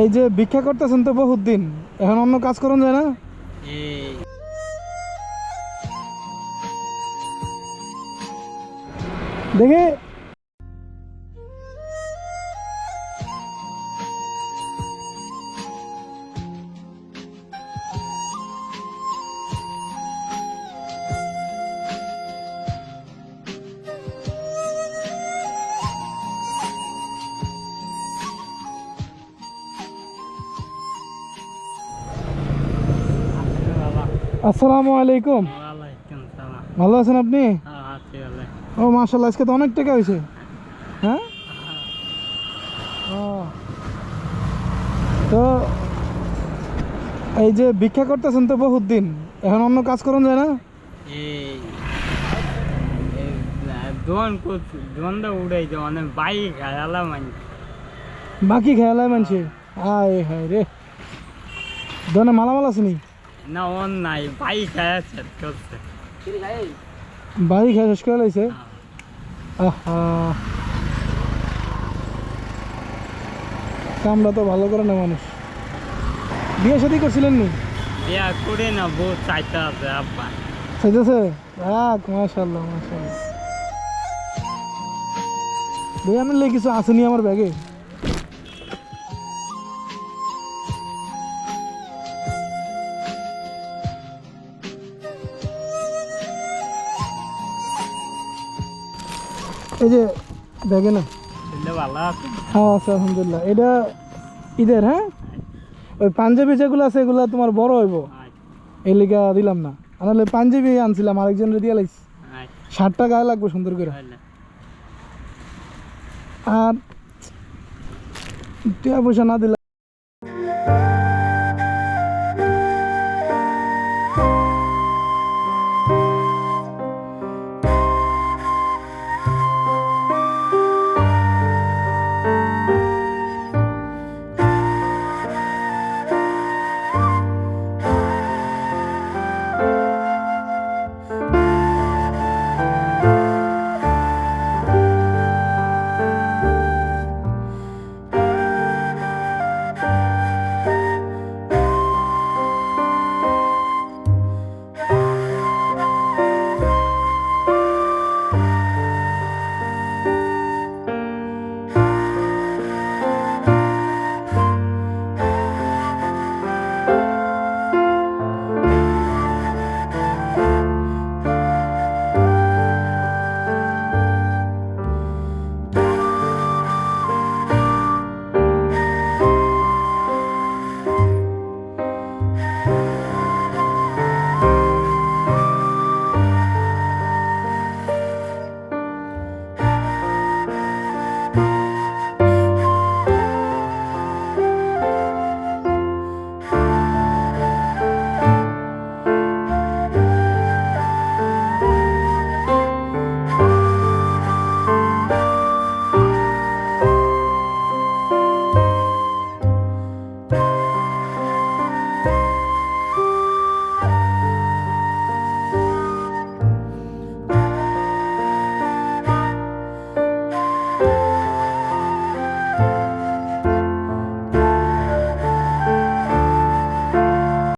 এই যে ভিক্ষা করতেছেন তো বহুত দিন এখন অন্য কাজ করুন যায় না? দেখে। আসসালামু আলাইকুম। ভালো আছেন আপনি? হ্যাঁ ও মাশাল্লাহ আজকে তো অনেক টাকা হয়েছে। হ্যাঁ? ও। তো এই যে ভিক্ষা করতেছেন তো বহুত দিন এখন অন্য কাজ করুন যায় না? মানে বাকি খেয়ালায় মানছে। আয় হায় রে। দোনে মালামাল আসেনি না নাই হারা শেষ করছে খেয়ে শেষ করে লাইছে? আহা। কামটা তো ভালো করে না মানুষ। বিয়ে শাদি করছিলেন নি? বিয়া করে না বউ চাইতে আছে আব্বা। সাইতেছে রাখ মাশাল্লাহ মাশাল্লাহ ভাই আনলে কিছু আসেনি আমার ব্যাগে? এই যে ব্যাগে না? হ্যাঁ আছে আলহামদুলিল্লাহ। এটা ঈদের হ্যাঁ? ওই পাঞ্জাবি যেগুলো আছে এগুলো তোমার বড় হইব। এই লিগা দিলাম না। আনালে পাঞ্জাবি আনছিলাম আরেকজনের দিয়ে লাইছি। ষাটটা গায়ে লাগবে সুন্দর করে। আর টিয়া পয়সা না দিলে